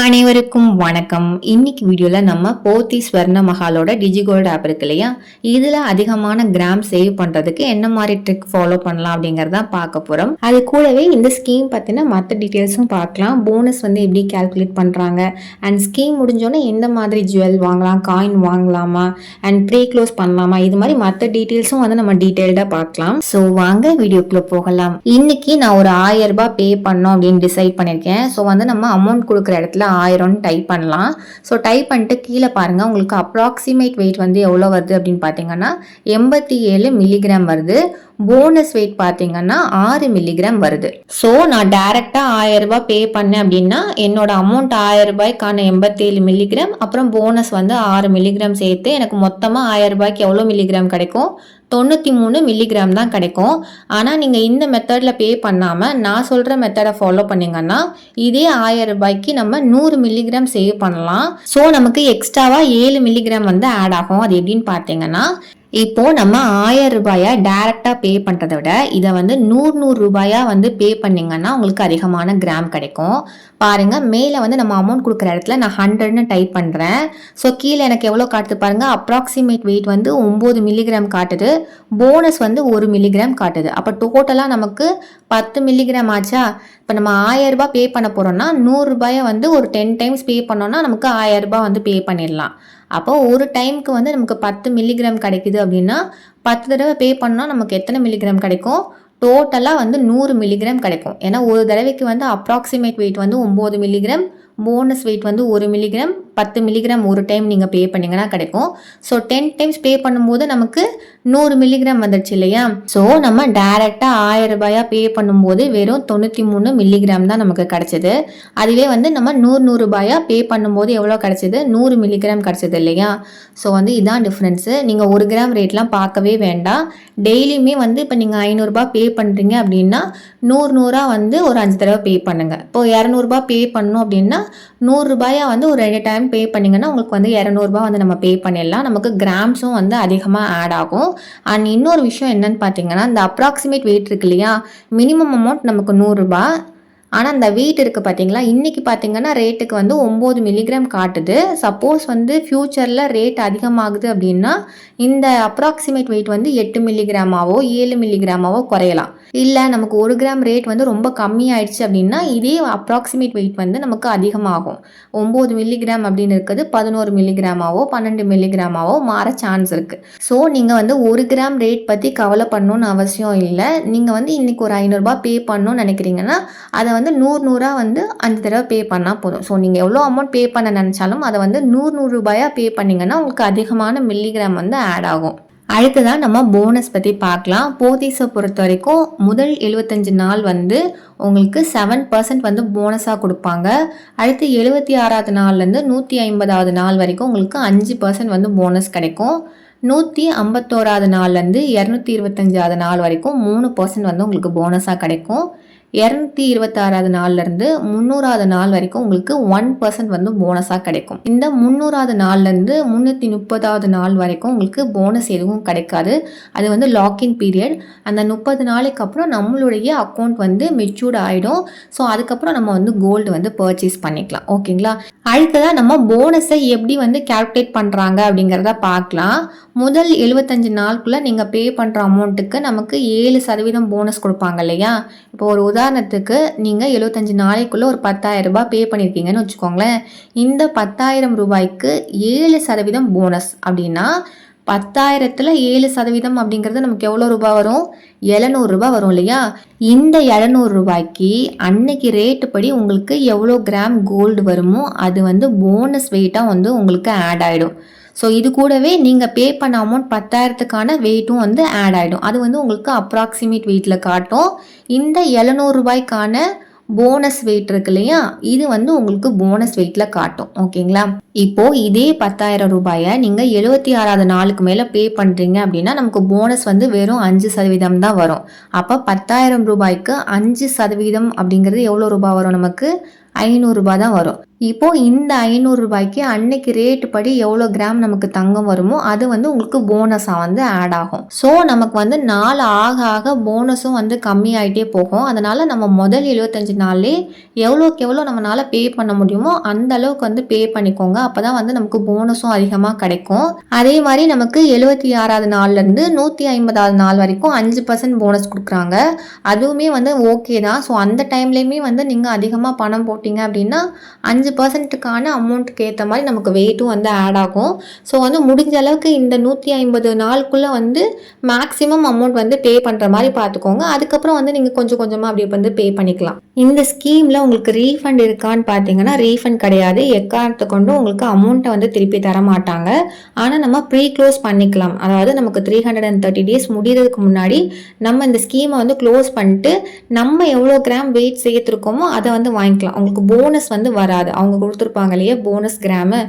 அனைவருக்கும் வணக்கம். இன்னைக்கு வீடியோவில் நம்ம போத்தி ஸ்வர்ண மஹாலோட டிஜிகோல்டு ஆப் இருக்கு இல்லையா? இதில் அதிகமான கிராம் சேவ் பண்ணுறதுக்கு என்ன மாதிரி ட்ரிக் ஃபாலோ பண்ணலாம் அப்படிங்கிறத பார்க்க போகிறோம் அது கூடவே இந்த ஸ்கீம் பற்றின மற்ற டீட்டெயில்ஸும் பார்க்கலாம். போனஸ் வந்து எப்படி கால்குலேட் பண்ணுறாங்க அண்ட் ஸ்கீம் முடிஞ்சோன்னே எந்த மாதிரி ஜுவல் வாங்கலாம்? காயின் வாங்கலாமா? அண்ட் ப்ரீ க்ளோஸ் பண்ணலாமா? இது மாதிரி மற்ற டீட்டெயில்ஸும் வந்து நம்ம டீட்டெயில்டாக பார்க்கலாம். ஸோ வாங்க வீடியோக்குள்ளே போகலாம். இன்னைக்கு நான் ஒரு ஆயிரம் ரூபாய் பே பண்ணோம் அப்படின்னு டிசைட் பண்ணியிருக்கேன் ஸோ வந்து நம்ம அமௌண்ட் கொடுக்குற இடத்துல ஆயிரம்னு டைப் பண்ணலாம். ஸோ டைப் பண்ணிட்டு கீழே பாருங்கள் உங்களுக்கு அப்ராக்சிமேட் வெயிட் வந்து எவ்வளோ வருது அப்படின்னு பார்த்தீங்கன்னா எண்பத்தி ஏழு மில்லிகிராம் வருது. போனஸ் வெயிட் பார்த்தீங்கன்னா ஆறு மில்லிகிராம் வருது. ஸோ நான் டேரெக்டாக ஆயிரம் ரூபாய் பே பண்ணேன் அப்படின்னா என்னோட அமௌண்ட் ஆயிரம் ரூபாய்க்கான எண்பத்தேழு மில்லிகிராம் அப்புறம் போனஸ் வந்து ஆறு மில்லிகிராம் சேர்த்து எனக்கு மொத்தமாக ஆயிரம் ரூபாய்க்கு எவ்வளோ மில்லிகிராம் கிடைக்கும்? தொண்ணூற்றி மூணு மில்லிகிராம் தான் கிடைக்கும். ஆனால் நீங்கள் இந்த மெத்தடில் பே பண்ணாமல் நான் சொல்கிற மெத்தடை ஃபாலோ பண்ணிங்கன்னா இதே ஆயிரம் ரூபாய்க்கு நம்ம நூறு மில்லிகிராம் சேவ் பண்ணலாம். ஸோ நமக்கு எக்ஸ்ட்ராவாக ஏழு மில்லிகிராம் வந்து ஆட் ஆகும். அது எப்படின்னு பார்த்தீங்கன்னா இப்போ நம்ம ஆயிரம் ரூபாயா டைரக்டா பே பண்றதை விட இதை வந்து நூறு நூறு ரூபாயா வந்து பே பண்ணீங்கன்னா உங்களுக்கு அதிகமான கிராம் கிடைக்கும். பாருங்க மேலே வந்து நம்ம அமௌண்ட் கொடுக்குற இடத்துல நான் ஹண்ட்ரட்னு டைப் பண்ணுறேன் ஸோ கீழே எனக்கு எவ்வளோ காட்டுது பாருங்க அப்ராக்சிமேட் வெயிட் வந்து ஒம்பது மில்லிகிராம் காட்டுது. போனஸ் வந்து ஒரு மில்லிகிராம் காட்டுது. அப்போ டோட்டலாக நமக்கு பத்து மில்லிகிராம் ஆச்சா? இப்போ நம்ம ஆயிரம் ரூபாய் பே பண்ண போகிறோம்னா நூறுரூபாயை வந்து ஒரு டென் டைம்ஸ் பே பண்ணோம்னா நமக்கு ஆயிரம் ரூபாய் வந்து பே பண்ணிடலாம். அப்போது ஒரு டைமுக்கு வந்து நமக்கு பத்து மில்லிகிராம் கிடைக்குது அப்படின்னா பத்து தடவை பே பண்ணால் நமக்கு எத்தனை மில்லிகிராம் கிடைக்கும்? டோட்டலாக வந்து நூறு மில்லிகிராம் கிடைக்கும். ஏன்னா ஒரு தடவைக்கு வந்து அப்ராக்சிமேட் வெயிட் வந்து ஒம்பது மில்லிகிராம் போனஸ் வெயிட் வந்து ஒரு மில்லிகிராம் பத்து மில்லிகிராம் ஒரு டைம் நீங்கள் பே பண்ணிங்கன்னா கிடைக்கும். ஸோ டென் டைம்ஸ் பே பண்ணும்போது நமக்கு நூறு மில்லிகிராம் வந்துடுச்சு இல்லையா? ஸோ நம்ம டைரெக்டாக ஆயிரம் ரூபாயாக பே பண்ணும்போது வெறும் தொண்ணூற்றி மூணு மில்லிகிராம் தான் நமக்கு கிடச்சிது. அதுவே வந்து நம்ம நூறு நூறு ரூபாயாக பே பண்ணும்போது எவ்வளோ கிடச்சிது? நூறு மில்லிகிராம் கிடச்சிது இல்லையா? ஸோ வந்து இதான் டிஃப்ரென்ஸு நீங்கள் ஒரு கிராம் ரேட்லாம் பார்க்கவே வேண்டாம். டெய்லியுமே வந்து இப்போ நீங்கள் ஐநூறுரூபா பே பண்ணுறீங்க அப்படின்னா நூறு நூறாக வந்து ஒரு அஞ்சு தடவை பே பண்ணுங்கள் இப்போ இரநூறுபா பே பண்ணணும் அப்படின்னா நூறுரூபாயா வந்து ஒரு ரெண்டு டைம் பே பண்ணிங்கன்னா உங்களுக்கு வந்து இரநூறுபா வந்து நம்ம பே பண்ணிடலாம். நமக்கு கிராம்ஸும் வந்து அதிகமாக ஆட் ஆகும். அண்ட் இன்னொரு விஷயம் என்னன்னு பார்த்தீங்கன்னா இந்த அப்ராக்சிமேட் வெயிட் இருக்கு இல்லையா? மினிமம் அமௌண்ட் நமக்கு நூறுரூபா ஆனால் அந்த வெயிட் இருக்குது பார்த்தீங்களா இன்றைக்கி பார்த்தீங்கன்னா ரேட்டுக்கு வந்து ஒம்பது மில்லிகிராம் காட்டுது. சப்போஸ் வந்து ஃப்யூச்சரில் ரேட் அதிகமாகுது அப்படின்னா இந்த அப்ராக்சிமேட் வெயிட் வந்து எட்டு மில்லிகிராமாவோ ஏழு மில்லிகிராமாவோ குறையலாம். இல்லை நமக்கு ஒரு கிராம் ரேட் வந்து ரொம்ப கம்மியாயிடுச்சு அப்படின்னா இதே அப்ராக்சிமேட் வெயிட் வந்து நமக்கு அதிகமாகும். ஒம்பது மில்லிகிராம் அப்படின்னு இருக்குது பதினோரு மில்லிகிராமாவோ பன்னெண்டு மில்லிகிராமாவோ மாற சான்ஸ் இருக்குது ஸோ நீங்கள் வந்து ஒரு கிராம் ரேட் பற்றி கவலை பண்ணணும்னு அவசியம் இல்லை. நீங்கள் வந்து இன்றைக்கி ஒரு ஐநூறுரூபா பே பண்ணணும்னு நினைக்கிறீங்கன்னா அதை வந்து நூறு நூறாக வந்து அஞ்சு தடவை பே பண்ணால் போதும். ஸோ நீங்கள் எவ்வளோ அமௌண்ட் பே பண்ண நினச்சாலும் அதை வந்து நூறு நூறு ரூபாயாக பே பண்ணிங்கன்னா உங்களுக்கு அதிகமான மில்லிகிராம் வந்து ஆட் ஆகும். அடுத்ததான் நம்ம போனஸ் பற்றி பார்க்கலாம். போத்தீஸை பொறுத்த வரைக்கும் முதல் எழுபத்தஞ்சு நாள் வந்து உங்களுக்கு செவன் பர்சன்ட் வந்து போனஸாக கொடுப்பாங்க. அடுத்து எழுபத்தி ஆறாவது நாள்லேருந்து நூற்றி ஐம்பதாவது நாள் வரைக்கும் உங்களுக்கு அஞ்சு பர்சன்ட் வந்து போனஸ் கிடைக்கும். நூற்றி ஐம்பத்தோராவது நாள்லேருந்து இரநூத்தி இருபத்தஞ்சாவது நாள் வரைக்கும் மூணு பர்சன்ட் வந்து உங்களுக்கு போனஸாக கிடைக்கும். இரநூத்தி இருபத்தாறாவது நாள்லேருந்து முந்நூறாவது நாள் வரைக்கும் உங்களுக்கு ஒன் பர்சன்ட் வந்து போனஸாக கிடைக்கும். இந்த முந்நூறாவது நாள்லேருந்து முந்நூற்றி முப்பதாவது நாள் வரைக்கும் உங்களுக்கு போனஸ் எதுவும் கிடைக்காது. அது வந்து லாக்இன் பீரியட் அந்த முப்பது நாளைக்கு அப்புறம் நம்மளுடைய அக்கௌண்ட் வந்து மெச்சூர்ட் ஆகிடும் ஸோ அதுக்கப்புறம் நம்ம வந்து கோல்டு வந்து பர்ச்சேஸ் பண்ணிக்கலாம். ஓகேங்களா? அடுத்ததாக நம்ம போனஸை எப்படி வந்து கேல்குலேட் பண்ணுறாங்க அப்படிங்கிறத பார்க்கலாம். முதல் எழுபத்தஞ்சு நாளுக்குள்ளே நீங்கள் பே பண்ணுற அமௌண்ட்டுக்கு நமக்கு ஏழு சதவீதம் போனஸ் கொடுப்பாங்க இல்லையா? இப்போ ஒரு உதாரணத்துக்கு நீங்கள் எழுபத்தஞ்சி நாளைக்குள்ளே ஒரு பத்தாயிரம் ரூபாய் பே பண்ணியிருக்கீங்கன்னு வச்சுக்கோங்களேன். இந்த பத்தாயிரம் ரூபாய்க்கு ஏழு சதவீதம் போனஸ் அப்படின்னா பத்தாயிரத்தில் ஏழு சதவீதம் அப்படிங்கிறது நமக்கு எவ்வளோ ரூபாய் வரும்? எழுநூறுபா வரும் இல்லையா? இந்த எழுநூறு ரூபாய்க்கு அன்னைக்கு ரேட்டு படி உங்களுக்கு எவ்வளோ கிராம் கோல்டு வருமோ அது வந்து போனஸ் வெயிட்டாக வந்து உங்களுக்கு ஆட் ஆகிடும் ஸோ இது கூடவே நீங்கள் பே பண்ண அமௌண்ட் பத்தாயிரத்துக்கான வெயிட்டும் வந்து ஆட் ஆகிடும் அது வந்து உங்களுக்கு அப்ராக்சிமேட் வெயிட்டில் காட்டும். இந்த எழுநூறுபாய்க்கான போனஸ் வெயிட் இருக்கு இல்லையா? இது வந்து உங்களுக்கு போனஸ் வெயிட்டில் காட்டும். ஓகேங்களா இப்போ இதே பத்தாயிரம் ரூபாயை நீங்கள் எழுபத்தி ஆறாவது நாளுக்கு மேலே பே பண்ணுறீங்க அப்படின்னா நமக்கு போனஸ் வந்து வெறும் அஞ்சு சதவீதம் தான் வரும். அப்போ பத்தாயிரம் ரூபாய்க்கு அஞ்சு சதவீதம் அப்படிங்கிறது எவ்வளோ ரூபாய் வரும் நமக்கு? ஐநூறுரூபா தான் வரும். இப்போ இந்த ஐநூறுரூபாய்க்கு அன்னைக்கு ரேட் படி எவ்வளோ கிராம் நமக்கு தங்கம் வருமோ அது வந்து உங்களுக்கு போனஸாக வந்து ஆட் ஆகும். ஸோ நமக்கு வந்து நாள் ஆக ஆக போனஸும் வந்து கம்மியாயிட்டே போகும். அதனால நம்ம முதல் எழுபத்தஞ்சு நாள்லேயே எவ்வளோக்கு எவ்வளோ நம்மளால பே பண்ண முடியுமோ அந்த அளவுக்கு வந்து பே பண்ணிக்கோங்க. அப்பதான் வந்து நமக்கு போனஸும் அதிகமாக கிடைக்கும். அதே மாதிரி நமக்கு எழுபத்தி ஆறாவது நாள்லேருந்து நூற்றி ஐம்பதாவது நாள் வரைக்கும் அஞ்சு பர்சன்ட் போனஸ் கொடுக்குறாங்க. அதுவுமே வந்து ஓகே தான். ஸோ அந்த டைம்லேயுமே வந்து நீங்கள் அதிகமாக பணம் போட்டு போட்டிங்க அப்படின்னா அஞ்சு பர்சன்ட்டுக்கான அமௌண்ட்டுக்கு ஏற்ற மாதிரி நமக்கு வெயிட்டும் வந்து ஆட் ஆகும். ஸோ வந்து முடிஞ்ச அளவுக்கு இந்த நூற்றி ஐம்பது நாளுக்குள்ளே வந்து மேக்ஸிமம் அமௌண்ட் வந்து பே பண்ணுற மாதிரி பார்த்துக்கோங்க அதுக்கப்புறம் வந்து நீங்கள் கொஞ்சம் கொஞ்சமாக அப்படி வந்து பே பண்ணிக்கலாம். இந்த ஸ்கீமில் உங்களுக்கு ரீஃபண்ட் இருக்கான்னு பார்த்தீங்கன்னா ரீஃபண்ட் கிடையாது. எக்காரணத்தை கொண்டும் உங்களுக்கு அமௌண்ட்டை வந்து திருப்பி தர மாட்டாங்க. ஆனால் நம்ம ப்ரீ க்ளோஸ் பண்ணிக்கலாம். அதாவது நமக்கு three hundred and thirty days முடிகிறதுக்கு முன்னாடி நம்ம இந்த ஸ்கீமை வந்து க்ளோஸ் பண்ணிட்டு நம்ம எவ்வளோ கிராம் வெயிட் சேர்த்துருக்கோமோ அதை வந்து வாங்கிக்கலாம். உங்களுக்கு உங்களுக்கு போனஸ் வந்து வராது. அவங்க கொடுத்துருப்பாங்க இல்லையா போனஸ் கிராமு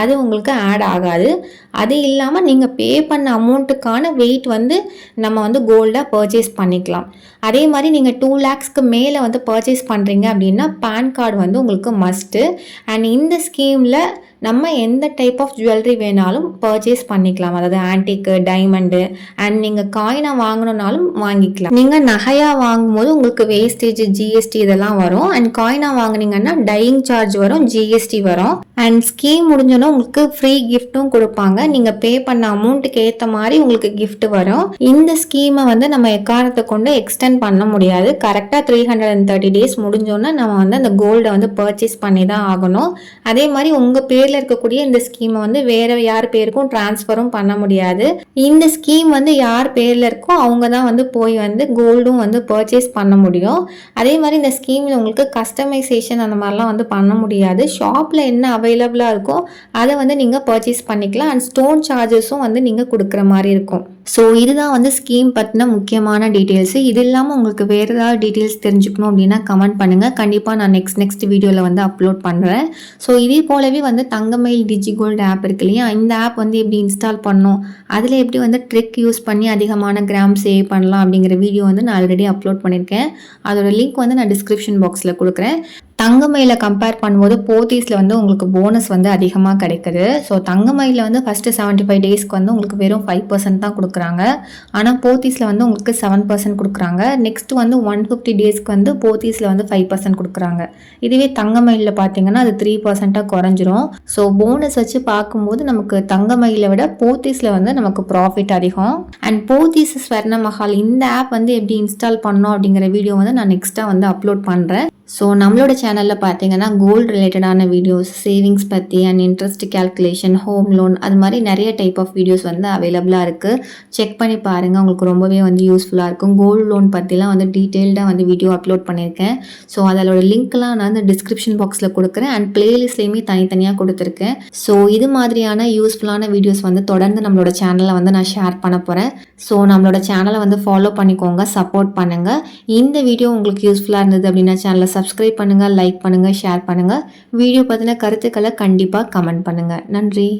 அது உங்களுக்கு ஆட் ஆகாது. அது இல்லாமல் நீங்கள் பே பண்ண அமௌண்ட்டுக்கான வெயிட் வந்து நம்ம வந்து கோல்டாக பர்ச்சேஸ் பண்ணிக்கலாம். அதே மாதிரி நீங்கள் டூ லேக்ஸ்க்கு மேலே வந்து பர்ச்சேஸ் பண்ணுறீங்க அப்படின்னா பேன் கார்டு வந்து உங்களுக்கு மஸ்ட்டு அண்ட் இந்த ஸ்கீமில் நம்ம எந்த டைப் ஆஃப் ஜுவல்லரி வேணாலும் பர்ச்சேஸ் பண்ணிக்கலாம். அதாவது ஆன்டிக்கு டைமண்டு அண்ட் நீங்கள் காயினாக வாங்கணுன்னாலும் வாங்கிக்கலாம். நீங்கள் நகையாக வாங்கும்போது உங்களுக்கு வேஸ்டேஜ் ஜிஎஸ்டி இதெல்லாம் வரும். அண்ட் காயினாக வாங்குனீங்கன்னா டையிங் சார்ஜ் வரும் ஜிஎஸ்டி வரும். அண்ட் ஸ்கீம் முடிஞ்சோன்னா உங்களுக்கு ஃப்ரீ கிஃப்ட்டும் கொடுப்பாங்க. நீங்கள் பே பண்ண அமௌண்ட்டுக்கு ஏற்ற மாதிரி உங்களுக்கு கிஃப்ட் வரும். இந்த ஸ்கீமை வந்து நம்ம எக்காரணத்தை கொண்டு எக்ஸ்டெண்ட் பண்ண முடியாது. கரெக்டாக three hundred and thirty days முடிஞ்சோன்னா நம்ம வந்து அந்த கோல்டை வந்து பர்ச்சேஸ் பண்ணி தான் ஆகணும். அதே மாதிரி உங்கள் பேர் பேரில் இருக்கக்கூடிய இந்த ஸ்கீமை வந்து வேற யார் பேருக்கும் ட்ரான்ஸ்ஃபரும் பண்ண முடியாது. இந்த ஸ்கீம் வந்து யார் பேரில் இருக்கோ அவங்க தான் வந்து போய் வந்து கோல்டும் வந்து பர்ச்சேஸ் பண்ண முடியும். அதே மாதிரி இந்த ஸ்கீமில் உங்களுக்கு கஸ்டமைசேஷன் அந்த மாதிரிலாம் வந்து பண்ண முடியாது. ஷாப்பில் என்ன அவைலபிளாக இருக்கோ அதை வந்து நீங்கள் பர்ச்சேஸ் பண்ணிக்கலாம். அண்ட் ஸ்டோன் சார்ஜஸும் வந்து நீங்கள் கொடுக்குற மாதிரி இருக்கும். ஸோ இதுதான் வந்து ஸ்கீம் பற்றின முக்கியமான டீட்டெயில்ஸு இது இல்லாமல் உங்களுக்கு வேறு ஏதாவது டீட்டெயில்ஸ் தெரிஞ்சுக்கணும் அப்படின்னா கமெண்ட் பண்ணுங்கள் கண்டிப்பாக நான் நெக்ஸ்ட் நெக்ஸ்ட் வீடியோவில் வந்து அப்லோட் பண்ணுறேன் ஸோ இதே போலவே வந்து தங்கமயில் டிஜிகோல்டு ஆப் இருக்கு இல்லையா? இந்த ஆப் வந்து எப்படி இன்ஸ்டால் பண்ணணும்? அதில் எப்படி வந்து ட்ரிக் யூஸ் பண்ணி அதிகமான கிராம் சேவ் பண்ணலாம் அப்படிங்கிற வீடியோ வந்து நான் ஆல்ரெடி அப்லோட் பண்ணியிருக்கேன். அதோட லிங்க் வந்து நான் டிஸ்கிரிப்ஷன் பாக்ஸில் கொடுக்குறேன். தங்கமயில கம்பேர் பண்ணும்போது போத்தீஸில் வந்து உங்களுக்கு போனஸ் வந்து அதிகமாக கிடைக்குது. ஸோ தங்கமயில வந்து ஃபஸ்ட்டு செவன்ட்டி ஃபைவ் டேஸ்க்கு வந்து உங்களுக்கு வெறும் ஃபைவ் பர்சன்ட் தான் கொடுக்குறாங்க. ஆனால் போத்தீஸில் வந்து உங்களுக்கு செவன் பர்சன்ட் கொடுக்குறாங்க. நெக்ஸ்ட் வந்து ஒன் ஃபிஃப்டி டேஸ்க்கு வந்து போத்தீஸில் வந்து ஃபைவ் பர்சன்ட் கொடுக்குறாங்க. இதுவே தங்கமயிலில் பார்த்தீங்கன்னா அது த்ரீ பர்சன்ட்டாக குறைஞ்சிரும். ஸோ போனஸ் வச்சு பார்க்கும்போது நமக்கு தங்கமயிலை விட போத்தீஸில் வந்து நமக்கு ப்ராஃபிட் அதிகம். அண்ட் போத்தீஸ் ஸ்வர்ண மஹால் இந்த ஆப் வந்து எப்படி இன்ஸ்டால் பண்ணோம் அப்படிங்கிற வீடியோ வந்து நான் நெக்ஸ்ட்டாக வந்து அப்லோட் பண்ணுறேன் ஸோ நம்மளோட சேனலில் பார்த்தீங்கன்னா கோல்டு ரிலேட்டடான வீடியோஸ் சேவிங்ஸ் பற்றி and interest calculation home loan அது மாதிரி நிறைய டைப் ஆஃப் வீடியோஸ் வந்து அவைலபிளாக இருக்குது செக் பண்ணி பாருங்கள் உங்களுக்கு ரொம்பவே வந்து யூஸ்ஃபுல்லாக இருக்கும். கோல்டு லோன் பற்றிலாம் வந்து டீட்டெயில்டாக வந்து வீடியோ அப்லோட் பண்ணியிருக்கேன் ஸோ அதோட லிங்க்லாம் நான் வந்து டிஸ்கிரிப்ஷன் பாக்ஸில் கொடுக்குறேன். அண்ட் பிளேலிஸ்ட்லேயுமே தனித்தனியாக கொடுத்துருக்கேன். ஸோ இது மாதிரியான யூஸ்ஃபுல்லான வீடியோஸ் வந்து தொடர்ந்து நம்மளோட சேனலில் வந்து நான் ஷேர் பண்ண போகிறேன் ஸோ நம்மளோட சேனலை வந்து ஃபாலோ பண்ணிக்கோங்க சப்போர்ட் பண்ணுங்கள் இந்த வீடியோ உங்களுக்கு யூஸ்ஃபுல்லாக இருந்தது அப்படின்னா சேனலை சப்ஸ்கிரைப் பண்ணுங்கள் லைக் பண்ணுங்கள் ஷேர் பண்ணுங்கள் வீடியோ பற்றின கருத்துக்களை கண்டிப்பாக கமெண்ட் பண்ணுங்கள் நன்றி.